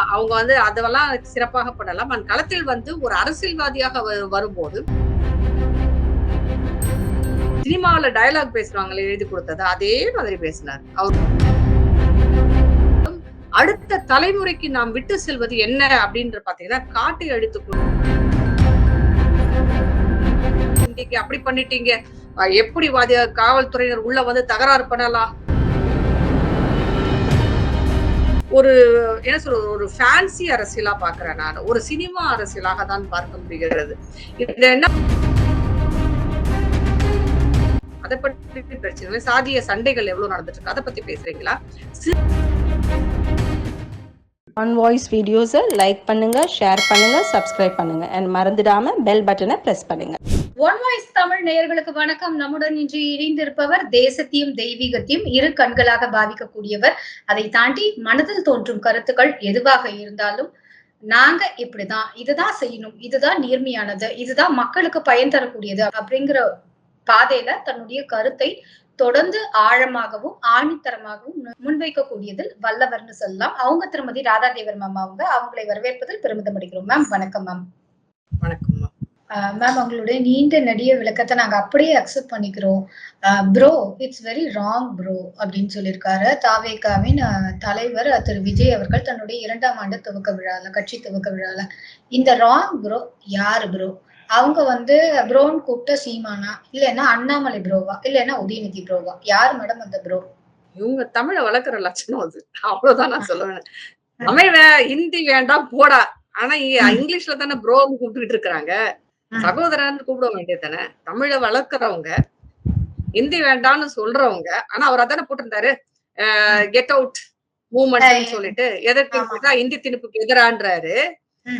ஆமா அவங்க வந்து அதெல்லாம் சிறப்பாக பண்ணலாம். அந்த களத்தில் வந்து ஒரு அரசியல்வாதியாக வரும்போது சினிமாவில் டயலாக் பேசுறாங்களே எழுதி கொடுத்தது அதே மாதிரி பேசினார். அவர் அடுத்த தலைமுறைக்கு நாம் விட்டு செல்வது என்ன அப்படின்ற பாத்தீங்கன்னா காட்டை அழித்து இன்னைக்கு அப்படி பண்ணிட்டீங்க. எப்படி வாதி காவல்துறையினர் உள்ள வந்து தகராறு பண்ணலாம்? ஒரு என்ன சொல்றது ஒரு ஃபேன்சி அரசியலா பாக்குறேன் நான். ஒரு சினிமா அரசியலாக தான் பார்க்க முடிகிறது. இந்த என்ன அதை பற்றி பிரச்சனை சாதிய சண்டைகள் எவ்வளவு நடந்துட்டு இருக்கு? அதை பத்தி பேசுறீங்களா? ஆன் வாய்ஸ் வீடியோஸை லைக் பண்ணுங்க ஷேர் பண்ணுங்க சப்ஸ்கிரைப் பண்ணுங்க. அண்ட் மறந்துடாம பெல் பட்டனை பிரஸ் பண்ணுங்க. ஒன் வாய்ஸ் தமிழ் நேயர்களுக்கு வணக்கம். நம்முடன் இன்று இணைந்திருப்பவர் தேசத்தையும் தெய்வீகத்தையும் இரு கண்களாக பாவிக்கக்கூடியவர். அதை தாண்டி மனதில் தோன்றும் கருத்துக்கள் எதுவாக இருந்தாலும் நாங்க இப்படிதான் இதுதான் செய்யணும் இதுதான் நேர்மையானது இதுதான் மக்களுக்கு பயன் தரக்கூடியது அப்படிங்கிற பாதையில தன்னுடைய கருத்தை தொடர்ந்து ஆழமாகவும் ஆணித்தரமாகவும் முன்வைக்கக்கூடியதில் வல்லவர்னு சொல்லலாம். அவங்க திருமதி ராதாதேவர் மேம் அவங்க. அவங்களை வரவேற்பதில் பெருமிதம் அடைகிறோம் மேம் வணக்கம் மேம் வணக்கம்மா மேம் உங்களுடைய நீண்ட நெடிய விளக்கத்தை நாங்க அப்படியே அக்செப்ட் பண்ணிக்கிறோம். Bro it's very wrong bro அப்படின்னு சொல்லியிருக்காரு. தாவேகாவின் தலைவர் திரு. விஜய் அவர்கள் தன்னுடைய இரண்டாம் ஆண்டு துவக்க விழால கட்சி துவக்க விழால. இந்த ராங் ப்ரோ யாரு ப்ரோ அவங்க வந்து ப்ரோன்னு கூப்பிட்ட சீமானா? இல்லைன்னா அண்ணாமலை ப்ரோவா இல்லைன்னா உதயநிதி ப்ரோவா யார் மேடம் அந்த ப்ரோ இவங்க தமிழை வளர்க்குற லட்சணம் அது. அவ்வளவுதான் நான் சொல்லுவேன். தமிழ் ஹிந்தி வேண்டாம் போடா. ஆனா. இங்கிலீஷ்ல தானே ப்ரோன்னு கூப்பிட்டுட்டு இருக்கிறாங்க. ம். சகோதரன் கூப்பிட வேண்டியது தானே தமிழை வளர்க்குறவங்க ஹிந்தி வேண்டாம்னு சொல்றவங்க ஆனா அவர் அதானே போட்டிருந்தாரு கெட் அவுட் மூவ்மெண்ட் சொல்லிட்டு எதற்கு இந்தி திணிப்புக்கு எதிரான்றாரு.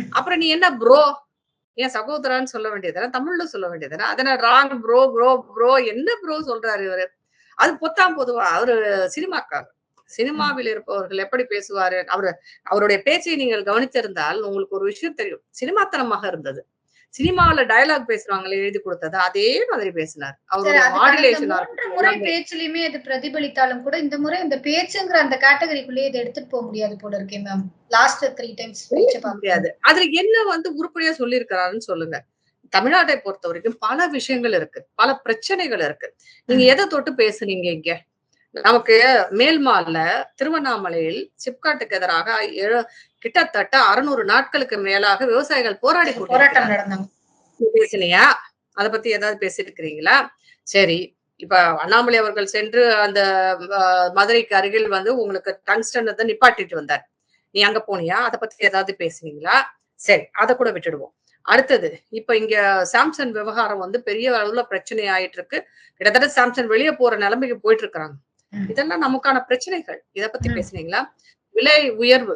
அப்புறம் நீ என்ன ப்ரோ ஏன் சகோதரான்னு சொல்ல வேண்டியதுதானே தமிழ்ல சொல்ல வேண்டியதுனா அதனால ராங் ப்ரோ ப்ரோ ப்ரோ என்ன ப்ரோ சொல்றாரு இவரு? அது பொத்தாம் பொதுவா அவரு சினிமாக்காரர். சினிமாவில் இருப்பவர்கள் எப்படி பேசுவாரு? அவர் அவருடைய பேச்சை நீங்கள் கவனித்திருந்தால் உங்களுக்கு ஒரு விஷயம் தெரியும். சினிமாத்தனமாக இருந்தது. சினிமாவுல டயலாக் பேசுறாங்களே எழுதி கொடுத்தது அதே மாதிரி பேசினார். அவருடைய முறை பேச்சுலயுமே அது பிரதிபலித்தாலும் கூட இந்த முறை இந்த பேச்சுங்கிற அந்த கேட்டகரிக்குள்ளேயே இதை எடுத்துட்டு போக முடியாது போல இருக்கே மேம் லாஸ்ட் த்ரீ டைம்ஸ் முடியாது. அதுல என்ன வந்து உருப்படியா சொல்லியிருக்கிறாருன்னு சொல்லுங்க. தமிழ்நாட்டை பொறுத்த வரைக்கும் பல விஷயங்கள் இருக்கு. பல பிரச்சனைகள் இருக்கு. நீங்க எதை தொட்டு பேசுனீங்க இங்க? நமக்கு மேல்மால்ல திருவண்ணாமலையில் சிப்காட்டுக்கு எதிராக கிட்டத்தட்ட அறுநூறு நாட்களுக்கு மேலாக விவசாயிகள் போராடி போராட்டம். நடந்தாங்க பேசினியா அத பத்தி ஏதாவது பேசியிருக்கிறீங்களா? சரி இப்ப அண்ணாமலை அவர்கள் சென்று அந்த மதுரைக்கு அருகில் வந்து உங்களுக்கு டங்ஸ்டன் வந்து நிப்பாட்டிட்டு வந்தார். நீ அங்க போனியா? அத பத்தி ஏதாவது பேசுனீங்களா? சரி அத கூட விட்டுடுவோம். அடுத்தது இப்ப இங்க சாம்சங் விவகாரம் வந்து பெரிய அளவுல பிரச்சனை ஆயிட்டு இருக்கு. கிட்டத்தட்ட சாம்சங் வெளியே போற நிலைமைக்கு போயிட்டு இருக்காங்க ம். இதெல்லாம் நமக்கான பிரச்சனைகள். இத பத்தி. பேசுனீங்களா? விலை உயர்வு.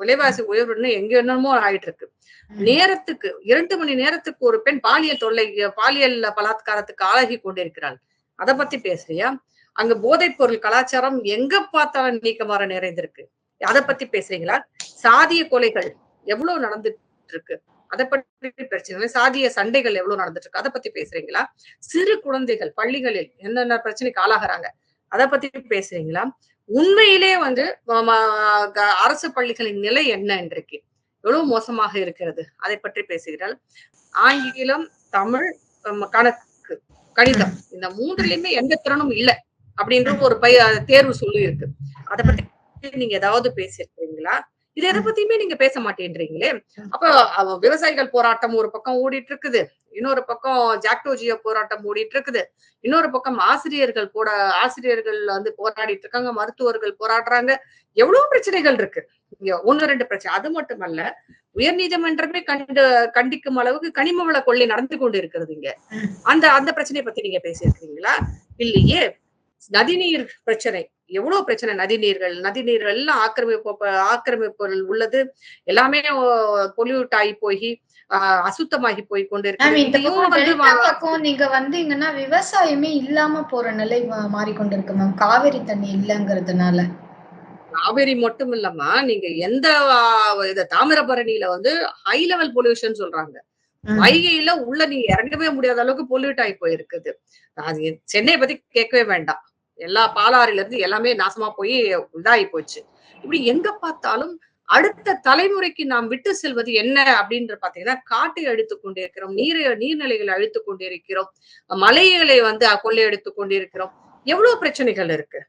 விலைவாசி உயர்வுன்னு எங்க என்னமோ ஆயிட்டு இருக்கு. நேரத்துக்கு இரண்டு மணி நேரத்துக்கு ஒரு பெண் பாலியல் தொல்லை பாலியல் பலாத்காரத்துக்கு ஆளாகி கொண்டிருக்கிறாள். அத பத்தி பேசுறியா? அங்க போதைப் பொருள் கலாச்சாரம் எங்க பார்த்தாலும் நீக்கமாற நிறைந்திருக்கு. அத பத்தி பேசுறீங்களா? சாதிய கொலைகள் எவ்வளவு நடந்துட்டு இருக்கு அதை பற்றி பிரச்சனை. சாதிய சண்டைகள் எவ்வளவு நடந்துட்டு இருக்கு அதை பத்தி பேசுறீங்களா? சிறு குழந்தைகள் பள்ளிகளில் என்னென்ன பிரச்சனைக்கு ஆளாகிறாங்க? அத பத்தி பேசுறீங்களா? உண்மையிலே வந்து அரசு பள்ளிகளின் நிலை என்ன இன்றைக்கு? எவ்வளவு மோசமாக இருக்கிறது? அதை பற்றி பேசுகிறாள். ஆங்கிலம் தமிழ் கணக்கு கணிதம் இந்த மூன்றுலயுமே எந்த திறனும் இல்ல அப்படின்ற ஒரு பய தேர்வு சொல்லி இருக்கு அதை பத்தி நீங்க ஏதாவது பேசியிருக்கீங்களா இது எதை பத்தியுமே நீங்க பேச மாட்டேன்றீங்களே. அப்ப விவசாயிகள் போராட்டம் ஒரு பக்கம் ஓடிட்டு இருக்குது இன்னொரு பக்கம் ஜாக்டோஜியோ போராட்டம் ஓடிட்டு இருக்குது இன்னொரு பக்கம் ஆசிரியர்கள் போட ஆசிரியர்கள் வந்து போராடிட்டு இருக்காங்க மருத்துவர்கள் போராடுறாங்க. எவ்வளவு பிரச்சனைகள் இருக்கு. இங்க ஒண்ணு ரெண்டு பிரச்சனை. அது மட்டுமல்ல உயர் நீதிமன்றமே கண்டு கண்டிக்கும் அளவுக்கு கனிம வள கொள்ளை நடந்து கொண்டு இருக்கிறது இங்க. அந்த அந்த பிரச்சனையை பத்தி நீங்க பேசியிருக்கீங்களா? இல்லையே. நதிநீர் பிரச்சனை. எவ்வளவு பிரச்சனை நதிநீர்கள் நதிநீர்கள் எல்லாம் ஆக்கிரமிப்பு ஆக்கிரமிப்பு உள்ளது. எல்லாமே பொல்யூட் ஆகி போய் ஆஹ் அசுத்தமாகி போய் கொண்டு மேம் இந்த இதையும் பக்கம் வந்து டெல்டா பக்கம் நீங்க வந்தீங்கன்னா விவசாயமே இல்லாம போற நிலை மாறிக்கொண்டிருக்கு மேம் காவிரி தண்ணி இல்லங்கிறதுனால. காவேரி மட்டும் இல்லம்மா நீங்க எந்த இது தாமிரபரணியில வந்து ஹை லெவல் பொல்யூஷன் சொல்றாங்க. வைகையில உள்ள நீங்க இறங்கவே முடியாத அளவுக்கு பொல்யூட் ஆகி போயிருக்குது. அது சென்னையை பத்தி கேட்கவே வேண்டாம். எல்லா பாலாறில இருந்து எல்லாமே நாசமா போய் இதாகி போச்சு. இப்படி எங்க பார்த்தாலும் அடுத்த தலைமுறைக்கு நாம் விட்டு செல்வது என்ன அப்படின்ற பாத்தீங்கன்னா காட்டை அழித்துக் கொண்டிருக்கிறோம் நீரை நீர்நிலைகளை அழித்துக் கொண்டிருக்கிறோம் மலைகளை வந்து கொள்ளையடித்துக் கொண்டிருக்கிறோம். எவ்வளவு பிரச்சனைகள் இருக்கு?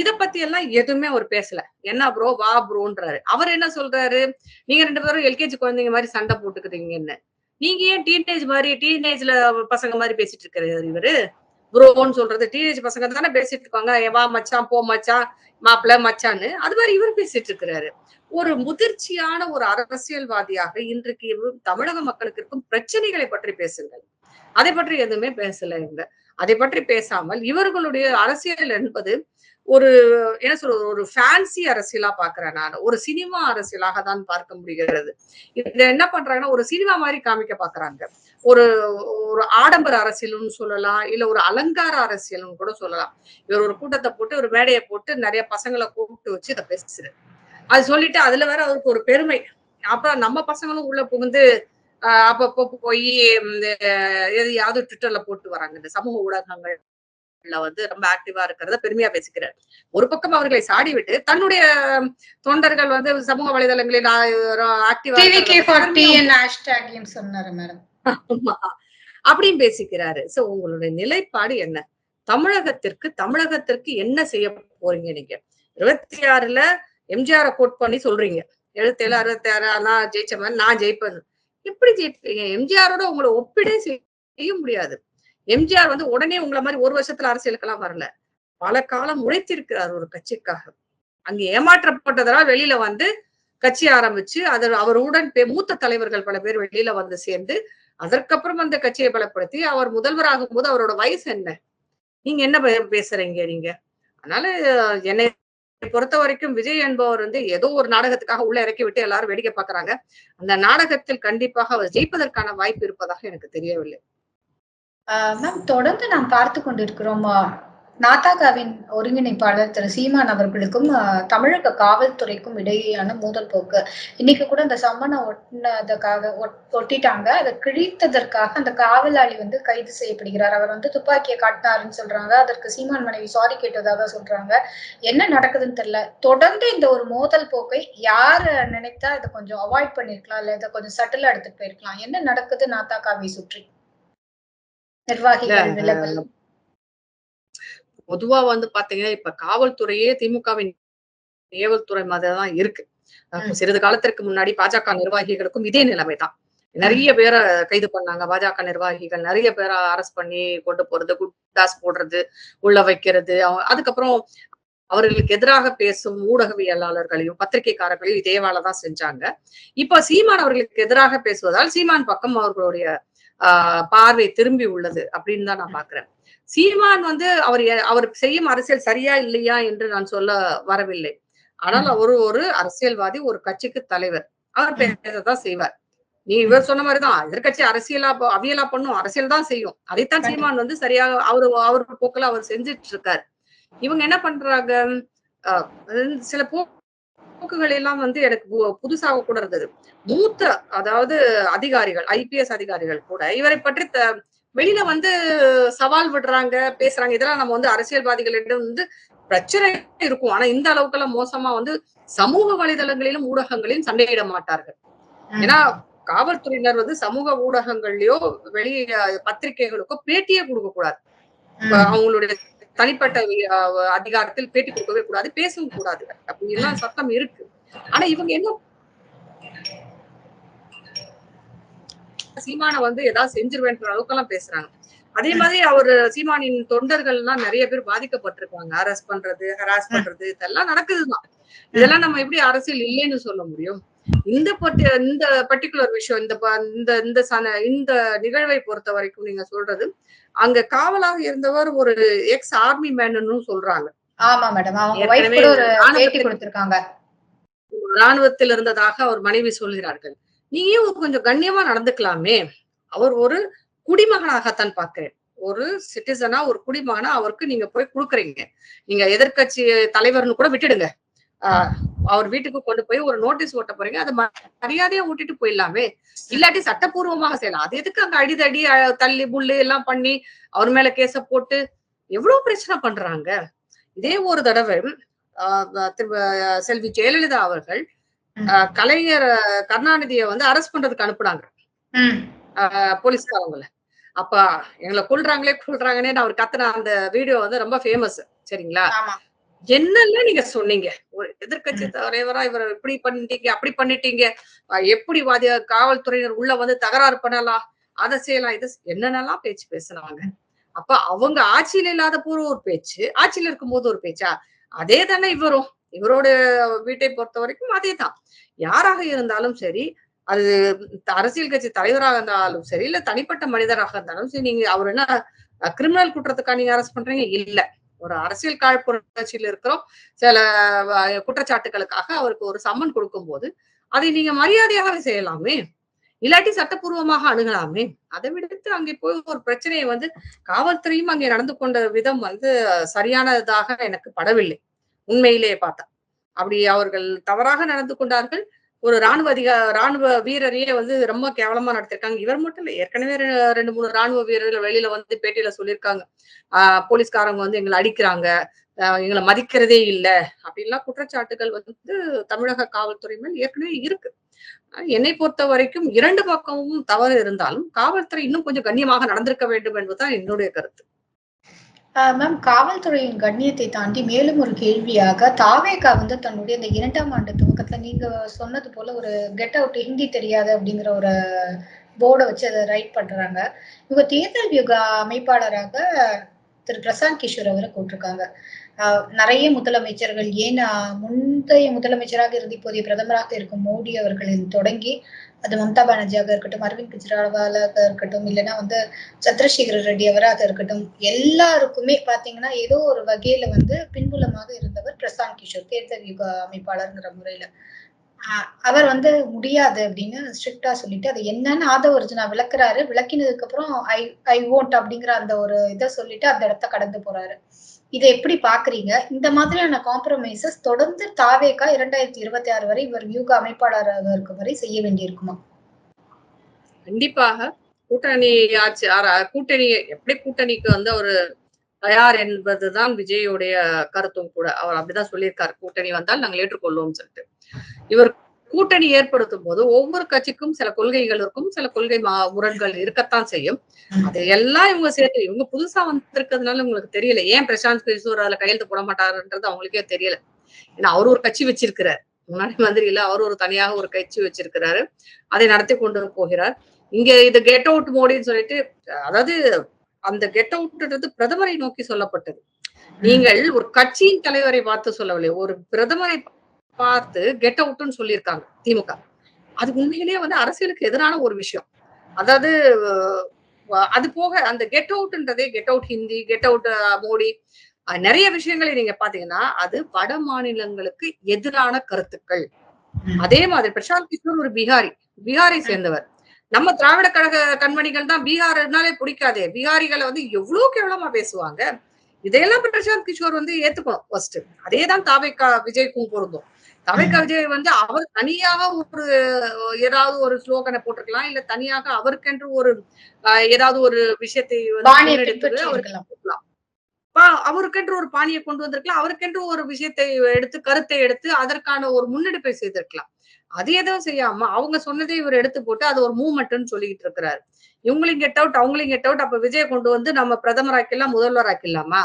இத பத்தி எல்லாம் எதுவுமே அவர் பேசல. என்ன ப்ரோ வா ப்ரோன்றாரு அவர் என்ன சொல்றாரு? நீங்க ரெண்டு பேரும் எல்கேஜி குழந்தைங்க மாதிரி சண்டை போட்டுக்கிறீங்கன்னு. நீங்க ஏன் டீனேஜ் மாதிரி டீனேஜ்ல பசங்க மாதிரி பேசிட்டு இருக்கிறாரு இவரு? ப்ரோன்னு சொல்றது டீனேஜ் பசங்க தானே பேசிட்டு இருக்காங்க. எவா வா மச்சான் போ மச்சான் மாப்பிள்ள மச்சான்னு. அது மாதிரி இவர் பேசிட்டு இருக்கிறாரு. ஒரு முதிர்ச்சியான ஒரு அரசியல்வாதியாக இன்றைக்கு தமிழக மக்களுக்கு இருக்கும் பிரச்சனைகளை பற்றி பேசுங்கள். அதை பற்றி எதுவுமே பேசல இவங்க அதை பற்றி பேசாமல் இவர்களுடைய அரசியல் என்பது ஒரு என்ன சொல்றது ஒரு ஃபேன்சி அரசியலா பாக்குறேன் நான். ஒரு சினிமா அரசியலாக தான் பார்க்க முடிகிறது. இத என்ன பண்றாங்கன்னா ஒரு சினிமா மாதிரி காமிக்க பாக்குறாங்க ஒரு ஒரு ஆடம்பர அரசியல்னு சொல்லலாம் இல்ல ஒரு அலங்கார அரசியல்னு கூட சொல்லலாம். இவர் ஒரு கூட்டத்தை போட்டு ஒரு மேடையை போட்டு நிறைய பசங்களை கூப்பிட்டு வச்சு இதை பேசுறாரு. அது சொல்லிட்டு அதுல வேற அவருக்கு ஒரு பெருமை. அப்புறம் நம்ம பசங்களும் உள்ள புகுந்து அப்பப்போ போய் எதையாவது ட்விட்டர்ல போட்டு வராங்க. இந்த சமூக ஊடகங்கள்ல வந்து ரொம்ப ஆக்டிவா இருக்கிறத பெருமையா பேசிக்கிறார். ஒரு பக்கம் அவர்களை சாடி விட்டு தன்னுடைய தொண்டர்கள் வந்து சமூக வலைதளங்களில் ஆக்டிவா சொன்னாரு மேடம். அப்படின்னு பேசிக்கிறாரு. சோ உங்களுடைய நிலைப்பாடு என்ன? தமிழகத்திற்கு தமிழகத்திற்கு என்ன செய்ய போறீங்க நீங்க? இருபத்தி ஆறுல எம்ஜிஆரை கோட் பண்ணி சொல்றீங்க. எழுபத்தேழு அறுபத்தி ஆறு நான் மாதிரி நான் ஜெயிப்பேன் எப்படி ஜெயிப்பீங்க? எம்ஜிஆரோட உங்களை ஒப்பிடே செய்ய முடியாது. எம்ஜிஆர் வந்து உடனே உங்களை மாதிரி ஒரு வருஷத்துல அரசியலுக்கெல்லாம் வரல. பல காலம் உழைத்திருக்கிறார் ஒரு கட்சிக்காக. அங்க ஏமாற்றப்பட்டதெல்லாம் வெளியில வந்து கட்சி ஆரம்பிச்சு அது அவருடன் பே- மூத்த தலைவர்கள் பல பேர் வெளியில வந்து சேர்ந்து அதற்கப்புறம் அந்த கட்சியை பலப்படுத்தி அவர் முதல்வராகும் போது அவரோட வயசு என்ன? நீங்க என்ன பேசுறீங்க நீங்க? அதனால என்னை பொறுத்த வரைக்கும் விஜய் என்பவர் வந்து ஏதோ ஒரு நாடகத்துக்காக உள்ள இறக்கி விட்டு எல்லாரும் வேடிக்கை பாக்குறாங்க. அந்த நாடகத்தில் கண்டிப்பாக அவர் ஜெயிப்பதற்கான வாய்ப்பு இருப்பதாக எனக்கு தெரியவில்லை. மேம் தொடர்ந்து நாம் பார்த்து கொண்டிருக்கிறோம்? ஆஹ் நாத்தாகாவின் ஒருங்கிணைப்பாளர் திரு சீமான் அவர்களுக்கும் தமிழக காவல்துறைக்கும் இடையேயான மோதல் போக்கு. இன்னைக்கு கூட அந்த சம்மனை ஒட்டினதுக்காக ஒட்- ஒட்டிட்டாங்க. அதை கிழித்ததற்காக அந்த காவலாளி வந்து கைது செய்யப்படுகிறார். அவர் வந்து துப்பாக்கியை காட்டினாருன்னு சொல்றாங்க. அதற்கு சீமான் மனைவி சாரி கேட்டதாக சொல்றாங்க. என்ன நடக்குதுன்னு தெரியல. தொடர்ந்து இந்த ஒரு மோதல் போக்கை யார் நினைத்தா இதை கொஞ்சம் அவாய்ட் பண்ணிருக்கலாம்? இல்ல இதை கொஞ்சம் சட்டிலா எடுத்துட்டு போயிருக்கலாம்? என்ன நடக்குது நாத்தாக்காவை சுற்றி? நிர்வாகிகள் விலகல். பொதுவா வந்து பாத்தீங்கன்னா இப்ப காவல்துறையே திமுகவின் ஏவல்துறை மாதிரி தான் இருக்கு. சிறிது காலத்திற்கு முன்னாடி பாஜக நிர்வாகிகளுக்கும் இதே நிலைமை தான் நிறைய பேரை கைது பண்ணாங்க பாஜக நிர்வாகிகள். நிறைய பேரை அரெஸ்ட் பண்ணி கொண்டு போறது குட்டாஸ் போடுறது உள்ள வைக்கிறது. அதுக்கப்புறம் அவர்களுக்கு எதிராக பேசும் ஊடகவியலாளர்களையும் பத்திரிகைக்காரர்களையும் இதே வேலை தான் செஞ்சாங்க. இப்ப சீமான் அவர்களுக்கு எதிராக பேசுவதால் சீமான் பக்கம் அவர்களுடைய ஆஹ் பார்வை திரும்பி உள்ளது அப்படின்னு தான் நான் பாக்குறேன். சீமான் வந்து அவர் அவர் செய்யும் அரசியல் சரியா இல்லையா என்று நான் சொல்ல வரவில்லை. ஆனால் அவர் ஒரு அரசியல்வாதி ஒரு கட்சிக்கு தலைவர். அவர் பேசதான் செய்வார். நீ இவர் சொன்ன மாதிரிதான் எதிர்கட்சி அரசியலா அவியலா பண்ணும் அரசியல் தான் செய்யும். அதைத்தான். சீமான் வந்து சரியாக அவரு அவர் போக்குல அவர் செஞ்சுட்டு இருக்காரு இவங்க என்ன பண்றாங்க? சில போ- போக்குகள் எல்லாம் வந்து எனக்கு புதுசாக கூட இருந்தது. மூத்த அதாவது அதிகாரிகள் ஐபிஎஸ் அதிகாரிகள் கூட இவரை பற்றி வெளியில வந்து சவால் விடுறாங்க பேசுறாங்க. இதெல்லாம் நம்ம வந்து அரசியல்வாதிகளிடம் வந்து பிரச்சனை இருக்கும். ஆனா இந்த அளவுக்கெல்லாம் மோசமா வந்து சமூக வலைதளங்களிலும் ஊடகங்களிலும் சண்டையிட மாட்டார்கள். ஏன்னா காவல்துறையினர் வந்து சமூக ஊடகங்கள்லயோ வெளிய பத்திரிகைகளுக்கோ பேட்டியே கொடுக்க கூடாது. அவங்களுடைய தனிப்பட்ட அதிகாரத்தில் பேட்டி கொடுக்கவே கூடாது பேசவும் கூடாது. அப்படி எல்லாம் சட்டம் இருக்கு. ஆனா இவங்க என்ன சீமான வந்து ஏதாவது செஞ்சிருவேன்ற அளவுக்கு எல்லாம் பேசுறாங்க. அதே மாதிரி அவர் சீமானின் தொண்டர்கள் எல்லாம் நிறைய பேர் பாதிக்கப்பட்டிருக்காங்க அரெஸ்ட் பண்றது ஹராஸ் பண்றது இதெல்லாம் நடக்குதுதான். இதெல்லாம் நம்ம எப்படி அரசியல் இல்லைன்னு சொல்ல முடியும்? இந்த இந்த பர்டிகுலர் விஷயம் இந்த இந்த இந்த சன இந்த நிகழ்வை பொறுத்த வரைக்கும் நீங்க சொல்றது அங்க காவலாக இருந்தவர் ஒரு எக்ஸ் ஆர்மி மேன்னு சொல்றாங்க. ஆமா மேடம் அவங்க ராணுவத்தில் இருந்ததாக அவர் மனைவி சொல்கிறார்கள். நீயும் கொஞ்சம் கண்ணியமா நடந்துக்கலாமே. அவர் ஒரு குடிமகனாகத்தான் பார்க்கிறேன். ஒரு சிட்டிசனா ஒரு குடிமகனா அவருக்கு நீங்க போய் கொடுக்குறீங்க. நீங்க எதிர்க்கட்சி தலைவர்னு கூட விட்டுடுங்க. ஆஹ் அவர் வீட்டுக்கு கொண்டு போய் ஒரு நோட்டீஸ் ஓட்ட போறீங்க. அதை மரியாதையா ஓட்டிட்டு போயிடலாமே. இல்லாட்டி சட்டப்பூர்வமாக செய்யலாம். அது எதுக்கு அங்க அடிதடி தள்ளி புல்லு எல்லாம் பண்ணி அவர் மேல கேஸ போட்டு எவ்வளவு பிரச்சனை பண்றாங்க? இதே ஒரு தடவை செல்வி ஜெயலலிதா அவர்கள் கலைஞர் கருணாநிதியை வந்து அரெஸ்ட் பண்றதுக்கு அனுப்புனாங்க. போலீஸ்காரங்கள. அப்ப எங்களை கொல்றாங்களே கொல்றாங்கன்னே அவர் கத்துன அந்த வீடியோ வந்து ரொம்ப ஃபேமஸ் சரிங்களா? என்னெல்லாம் நீங்க சொன்னீங்க? ஒரு எதிர்க்கட்சி தலைவரா இவர் இப்படி பண்ணிட்டீங்க அப்படி பண்ணிட்டீங்க. எப்படி வாதி காவல்துறையினர் உள்ள வந்து தகராறு பண்ணலாம் அதை செய்யலாம் இது என்னென்னலாம் பேச்சு பேசுனாங்க. அப்ப அவங்க ஆட்சியில இல்லாத போது ஒரு பேச்சு ஆட்சியில இருக்கும்போது ஒரு பேச்சா? அதே தானே இவரும். இவரோட வீட்டை பொறுத்த வரைக்கும் அதே தான் யாராக இருந்தாலும் சரி அது அரசியல் கட்சி தலைவராக இருந்தாலும் சரி இல்ல தனிப்பட்ட மனிதராக இருந்தாலும் சரி நீங்க அவர் என்ன கிரிமினல் குற்றத்துக்கா நீங்க அரெஸ்ட் பண்றீங்க? இல்ல. ஒரு அரசியல் காழ்ப்புணர்ச்சியில் இருக்கிறோம். சில குற்றச்சாட்டுகளுக்காக அவருக்கு ஒரு சம்மன் கொடுக்கும் போது அதை நீங்க மரியாதையாக செய்யலாமே? இல்லாட்டி சட்டப்பூர்வமாக அணுகலாமே? அதை விடுத்து அங்கே போய் ஒரு பிரச்சனையை வந்து காவல்துறையும் அங்கே நடந்து கொண்ட விதம் வந்து சரியானதாக எனக்கு படவில்லை. உண்மையிலேயே பார்த்தா. அப்படி அவர்கள் தவறாக நடந்து கொண்டார்கள். ஒரு ராணுவ அதிக ராணுவ வீரரையே வந்து ரொம்ப கேவலமா நடத்திருக்காங்க. இவர் மட்டும் இல்லை ஏற்கனவே ரெண்டு மூணு ராணுவ வீரர்கள் வெளியில வந்து பேட்டியில சொல்லியிருக்காங்க. ஆஹ் போலீஸ்காரங்க வந்து எங்களை அடிக்கிறாங்க. எங்களை மதிக்கிறதே இல்லை. அப்படின்லாம் குற்றச்சாட்டுகள் வந்து தமிழக காவல்துறை மேல் ஏற்கனவே இருக்கு. என்னை பொறுத்த வரைக்கும் இரண்டு பக்கமும் தவறு இருந்தாலும் காவல்துறை இன்னும் கொஞ்சம் கண்ணியமாக நடந்திருக்க வேண்டும் என்பதுதான் என்னுடைய கருத்து. மேம் காவல்துறையின் கண்ணியத்தை தாண்டி மேலும் ஒரு கேள்வியாக தாவேகா வந்து தன்னுடைய இந்த இரண்டாம் ஆண்டு துவக்கத்துல நீங்க சொன்னது போல ஒரு கெட் அவுட் ஹிந்தி தெரியாது அப்படிங்கிற ஒரு போர்டை வச்சு அதை ரைட் பண்றாங்க. இவங்க தேர்தல் வியூக அமைப்பாளராக திரு பிரசாந்த் கிஷோர் அவரை கூட்டிருக்காங்க. நிறைய முதலமைச்சர்கள் ஏன் முந்தைய முதலமைச்சராக இருந்து இப்போதைய பிரதமராக இருக்கும் மோடி அவர்களின் தொடங்கி அது மம்தா பானர்ஜியாக இருக்கட்டும் அரவிந்த் கெஜ்ரிவாலாக இருக்கட்டும் இல்லைன்னா வந்து சந்திரசேகர ரெட்டி அவராக இருக்கட்டும் எல்லாருக்குமே பாத்தீங்கன்னா ஏதோ ஒரு வகையில வந்து பின்புலமாக இருந்தவர் பிரசாந்த் கிஷோர் தேர்தல் யுக அமைப்பாளர்ங்கிற முறையில. அவர் வந்து முடியாது அப்படின்னு ஸ்ட்ரிக்டா சொல்லிட்டு அது என்னன்னு ஆதவ அர்ஜுனா விளக்குறாரு. விளக்கினதுக்கு அப்புறம் ஐ ஐ ஓன்ட் அப்படிங்கிற அந்த ஒரு இதை சொல்லிட்டு அந்த இடத்த கடந்து போறாரு. இதை எப்படி பாக்குறீங்க? இந்த மாதிரியான காம்ப்ரமைசஸ் தொடர்ந்து தாவேக்கா இரண்டாயிரத்தி இருபத்தி ஆறு வரை இவர் வியூக அமைப்பாளராக இருக்கும் வரை செய்ய வேண்டியிருக்குமா? கண்டிப்பாக. கூட்டணி ஆட்சி கூட்டணி எப்படி கூட்டணிக்கு வந்து அவரு தயார் என்பதுதான் விஜயோடைய கருத்தும் கூட. அவர் அப்படிதான் சொல்லியிருக்காரு. கூட்டணி வந்தால் நாங்கள் ஏற்றுக்கொள்வோம் சொல்லிட்டு. இவர் கூட்டணி ஏற்படுத்தும் போது ஒவ்வொரு கட்சிக்கும் சில கொள்கைகள் இருக்கும் சில கொள்கை மா- முரண்கள் இருக்கத்தான் செய்யும். அது எல்லாம் இவங்க சேர்த்து இவங்க புதுசா வந்திருக்கிறதுனால உங்களுக்கு தெரியல. ஏன் பிரசாந்த் கிஷோர் அதுல கையெழுத்து போட மாட்டாருன்றது அவங்களுக்கே தெரியல. ஏன்னா அவர் ஒரு கட்சி வச்சிருக்கிறார். முன்னாடி மாதிரி இல்ல அவர் ஒரு தனியாக ஒரு கட்சி வச்சிருக்கிறாரு. அதை நடத்தி கொண்டு போகிறார். இங்க இது கெட் அவுட் மோடின்னு சொல்லிட்டு அதாவது அந்த கெட் அவுட்ன்றது பிரதமரை நோக்கி சொல்லப்பட்டது. நீங்கள் ஒரு கட்சியின் தலைவரை பார்த்து சொல்லவில்லை. ஒரு பிரதமரை பார்த்து கெட் அவுட்னு சொல்லியிருக்காங்க திமுக. அது உண்மையிலேயே வந்து அரசியலுக்கு எதிரான ஒரு விஷயம். அதாவது அது போக அந்த get அவுட்ன்றதே get out Hindi get out Modi நிறைய விஷயங்களை நீங்க பாத்தீங்கன்னா அது வட மாநிலங்களுக்கு எதிரான கருத்துக்கள். அதே மாதிரி பிரசாந்த் கிஷோர் ஒரு பீகாரி பீகாரை சேர்ந்தவர். நம்ம திராவிட கழக கண்மணிகள் தான் பீகார்னாலே பிடிக்காதே. பீகாரிகளை வந்து எவ்வளவு கேவலமா பேசுவாங்க? இதையெல்லாம் பிரசாந்த் கிஷோர் வந்து ஏத்துக்கணும் ஃபர்ஸ்ட் அதே தான் தாவேக்கா விஜய்க்கும் பொருந்தும். தாவேக்கா விஜய் வந்து அவர் தனியாக ஒரு ஏதாவது ஒரு ஸ்லோகனை போட்டிருக்கலாம். இல்ல தனியாக அவருக்கென்று ஒரு ஏதாவது ஒரு விஷயத்தை வந்து அவருக்கென்று ஒரு பாணியை கொண்டு வந்திருக்கலாம். அவருக்கென்று ஒரு விஷயத்தை எடுத்து கருத்தை எடுத்து அதற்கான ஒரு முன்னெடுப்பை செய்திருக்கலாம். அது எதுவும் செய்யாம அவங்க சொன்னதை இவர் எடுத்து போட்டு அது ஒரு மூவ்மெண்ட்னு சொல்லிட்டு இருக்கிறாரு. இவங்களையும் கெட் அவுட் அவங்களையும் கெட் அவுட். அப்ப விஜய் கொண்டு வந்து நம்ம பிரதமராக்கிடலாம் முதல்வராக்கிடலாமா?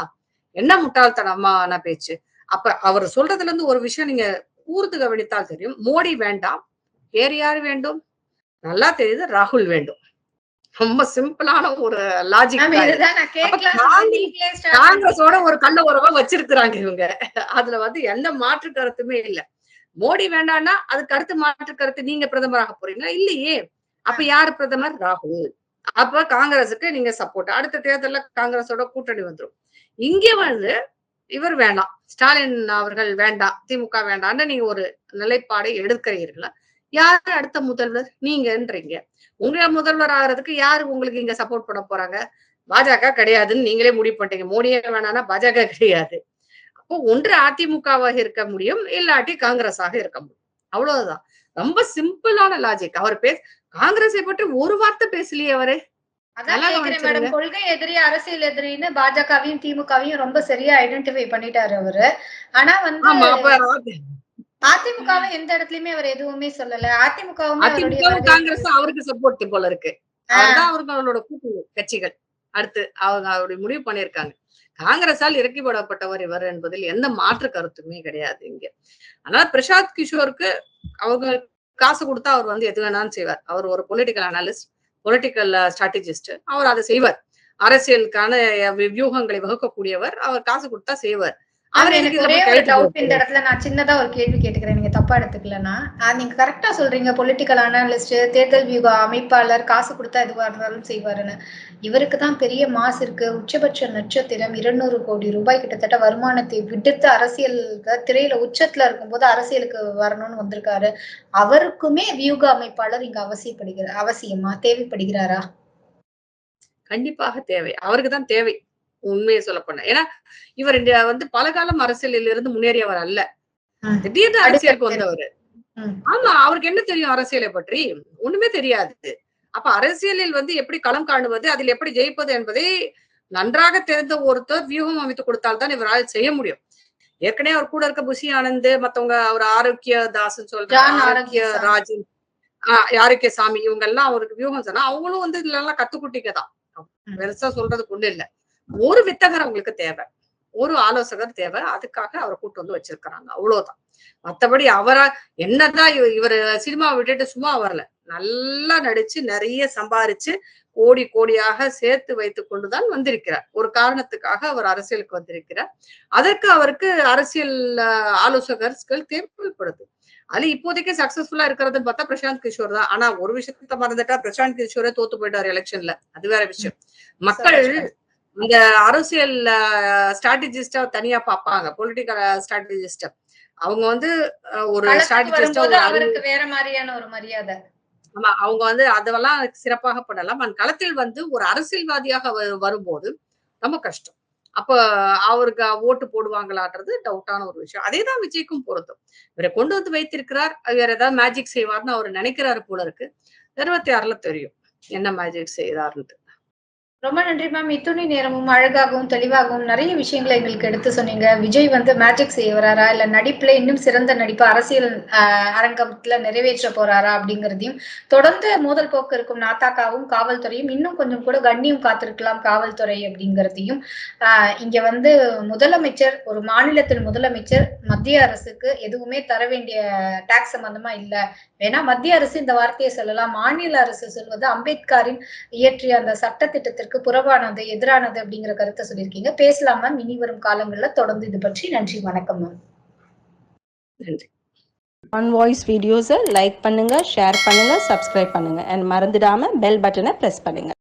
என்ன முட்டாள்தனமான பேச்சு. அப்ப அவர் சொல்றதுல இருந்து ஒரு விஷயம் நீங்க கூர்ந்து கவனித்தால் தெரியும். மோடி வேண்டாம். வேறு யார் வேண்டும்? நல்லா தெரியுது ராகுல் வேண்டும். ரொம்ப சிம்பிளான ஒரு லாஜிக் காங்கிரஸோட ஒரு கள்ள உறவை வச்சிருக்கிறாங்க இவங்க. அதுல வந்து எந்த மாற்று கருத்துமே இல்ல. மோடி வேண்டாம்னா அதுக்கு அடுத்து மாற்று கருத்து நீங்க பிரதமராக போறீங்களா? இல்லையே. அப்ப யாரு பிரதமர்? ராகுல். அப்ப காங்கிரஸுக்கு நீங்க சப்போர்ட் அடுத்த தேர்தல்ல காங்கிரஸோட கூட்டணி வந்துரும். இங்க வந்து இவர் வேண்டாம். ஸ்டாலின் அவர்கள் வேண்டாம் திமுக வேண்டாம்னு நீங்க ஒரு நிலைப்பாடை எடுக்கிறீர்களா? யாரு அடுத்த முதல்வர்? நீங்கன்றீங்க. உங்க முதல்வர் ஆகிறதுக்கு யாரு உங்களுக்கு இங்க சப்போர்ட் பண்ண போறாங்க? பாஜக கிடையாதுன்னு நீங்களே முடிவு பண்ணிட்டீங்க. மோடியே வேணாம்னா பாஜக கிடையாது. அப்போ ஒன்று அதிமுகவாக இருக்க முடியும் இல்லாட்டி காங்கிரஸாக இருக்க முடியும். அவ்வளவுதான். ரொம்ப சிம்பிளான லாஜிக் அவர் பேச காங்கிரஸை பற்றி ஒரு வார்த்தை பேசலையே அவரு. மேடம். கொள்கை எதிரி அரசியல் எதிரின்னு பாஜகவையும் திமுகவையும் ரொம்ப சரியா ஐடென்டிஃபை பண்ணிட்டாரு அவரு. ஆனா வந்து அதிமுகவை எந்த இடத்துலயுமே அவர் எதுவுமே சொல்லல. அதிமுகவுமே காங்கிரஸும் அவருக்கு சப்போர்ட் போல இருக்கு. அவர்தான் அவர்களோட கூட்டு கட்சிகள். அடுத்து அவங்க அவருடைய முடிவு பண்ணியிருக்காங்க. காங்கிரஸால் இறக்கி போடப்பட்டவர் இவர் என்பதில் எந்த மாற்று கருத்துமே கிடையாது இங்க. அதனால பிரசாந்த் கிஷோருக்கு அவங்க காசு கொடுத்தா அவர் வந்து எது வேணாலும் செய்வார். அவர் ஒரு political analyst political strategist uh, அவர் அதை செய்வார். அரசியலுக்கான வியூகங்களை வகுக்கக்கூடியவர். அவர் காசு கொடுத்தா செய்வார். அவர் எனக்கு ஒரே ஒரு டவுட் இந்த இடத்துல நான் சின்னதா ஒரு கேள்வி கேட்டுக்கிறேன். நீங்க தப்பா எடுத்துக்கலன்னா நீங்க கரெக்டா சொல்றீங்க. பொலிட்டிக்கல் அனாலிஸ்ட் தேர்தல் வியூக அமைப்பாளர் காசு கொடுத்தா எதுவா இருந்தாலும் செய்வாருன்னு. இவருக்கு தான் பெரிய மாஸ் இருக்கு. உச்சபட்ச நட்சத்திரம் இருநூறு கோடி ரூபாய் கிட்டத்தட்ட வருமானத்தை விடுத்து அரசியல் திரையில உச்சத்துல இருக்கும்போது அரசியலுக்கு வரணும்னு வந்திருக்காரு. அவருக்குமே வியூக அமைப்பாளர் இங்க அவசியப்படுகிறார் அவசியமா தேவைப்படுகிறாரா? கண்டிப்பாக தேவை. அவருக்கு தான் தேவை. உண்மையை சொல்ல போனா ஏன்னா இவர் வந்து பல காலம் அரசியலில் இருந்து முன்னேறியவர் அல்ல. திடீர்னு அரசியலுக்கு வந்தவர். ஆமா அவருக்கு என்ன தெரியும் அரசியலை பற்றி? ஒண்ணுமே தெரியாது. அப்ப அரசியலில் வந்து எப்படி களம் காணுவது அதில் எப்படி ஜெயிப்பது என்பதை நன்றாக தெரிந்த ஒருத்தர் வியூகம் அமைத்து கொடுத்தால்தான் இவரால் செய்ய முடியும். ஏற்கனவே அவர் கூட இருக்க புஷி ஆனந்த் மத்தவங்க அவர் ஆரோக்கிய தாசன் சொல்ற ஜான் ஆரோக்கிய. ராஜன் ஆஹ் ஆரோக்கிய சாமி இவங்க எல்லாம் அவருக்கு வியூகம் சொன்னா அவங்களும் வந்து இதுல எல்லாம் தான் ம். பெருசா சொல்றதுக்கு ஒண்ணு இல்ல. ஒரு வித்தகர் அவங்களுக்கு தேவை. ஒரு ஆலோசகர் தேவை. அதுக்காக அவரை கூட்டு வந்து வச்சிருக்கிறாங்க. அவ்வளவுதான். மத்தபடி அவரா என்னதான் இவ- இவர் சினிமா விட்டுட்டு சும்மா வரல. நல்லா நடிச்சு நிறைய சம்பாரிச்சு கோடி கோடியாக சேர்த்து வைத்துக் கொண்டுதான் வந்திருக்கிறார். ஒரு காரணத்துக்காக அவர் அரசியலுக்கு வந்திருக்கிறார். அதற்கு அவருக்கு அரசியல் ஆலோசகர்கள் தேவைப்படுது. அது இப்போதைக்கு சக்சஸ்ஃபுல்லா இருக்கிறதுன்னு பார்த்தா பிரசாந்த் கிஷோர் தான். ஆனா ஒரு விஷயத்த மறந்துட்டா பிரசாந்த் கிஷோரே தோத்து போயிட்டாரு எலெக்ஷன்ல அது வேற விஷயம். மக்கள் இந்த அரசியல் ஸ்ட்ராட்டஜிஸ்டா தனியா பார்ப்பாங்க பொலிட்டிக்கல் ஸ்ட்ராட்டஜிஸ்ட அவங்க வந்து ஒரு ஸ்ட்ராட்டஜிஸ்டா வேற மாதிரியான ஒரு மரியாதை. ஆமா அவங்க வந்து அதெல்லாம் சிறப்பாக பண்ணலாம். அந்த களத்தில் வந்து ஒரு அரசியல்வாதியாக வரும்போது ரொம்ப கஷ்டம். அப்ப அவருக்கு ஓட்டு போடுவாங்களான்றது டவுட்டான ஒரு விஷயம். அதே தான் விஜய்க்கும் பொருந்தும். இவரை கொண்டு வந்து வைத்திருக்கிறார். வேற ஏதாவது மேஜிக் செய்வார்னு அவர் நினைக்கிறாரு போல இருக்கு. இருபத்தி ஆறுல தெரியும் என்ன மேஜிக் செய்யறாருன்ட்டு ரொம்ப நன்றி மேம் இத்துணை நேரமும் அழகாகவும் தெளிவாகவும் நிறைய விஷயங்களை எங்களுக்கு எடுத்து சொன்னீங்க. விஜய் வந்து மேஜிக் செய்ய வராரா? இல்ல நடிப்புல இன்னும் சிறந்த நடிப்பு அரசியல் அரங்கத்துல நிறைவேற்ற போறாரா அப்படிங்கிறதையும் தொடர்ந்து மோதல் போக்கு இருக்கும் நாத்தாக்காவும் காவல்துறையும் இன்னும் கொஞ்சம் கூட கண்ணியம் காத்திருக்கலாம் காவல்துறை அப்படிங்கிறதையும் ஆஹ், இங்க வந்து முதலமைச்சர் ஒரு மாநிலத்தின் முதலமைச்சர் மத்திய அரசுக்கு எதுவுமே தர வேண்டிய டாக்ஸ் சம்பந்தமா இல்ல. வேணா மத்திய அரசு இந்த வார்த்தையை சொல்லலாம். மாநில அரசு சொல்வது அம்பேத்கரின் இயற்றிய அந்த சட்ட திட்டத்திற்கு புறம்பானது எதிரானது அப்படிங்கிற கருத்தை சொல்லியிருக்கீங்க. பேசலாம் மேம் இனி வரும் காலங்கள்ல தொடர்ந்து இது பற்றி நன்றி வணக்கம் மேம் நன்றி. ஆன் வாய்ஸ் வீடியோஸை லைக் பண்ணுங்க ஷேர் பண்ணுங்க சப்ஸ்கிரைப் பண்ணுங்க. அண்ட் மறந்துடாம பெல் பட்டனை ப்ரெஸ் பண்ணுங்க.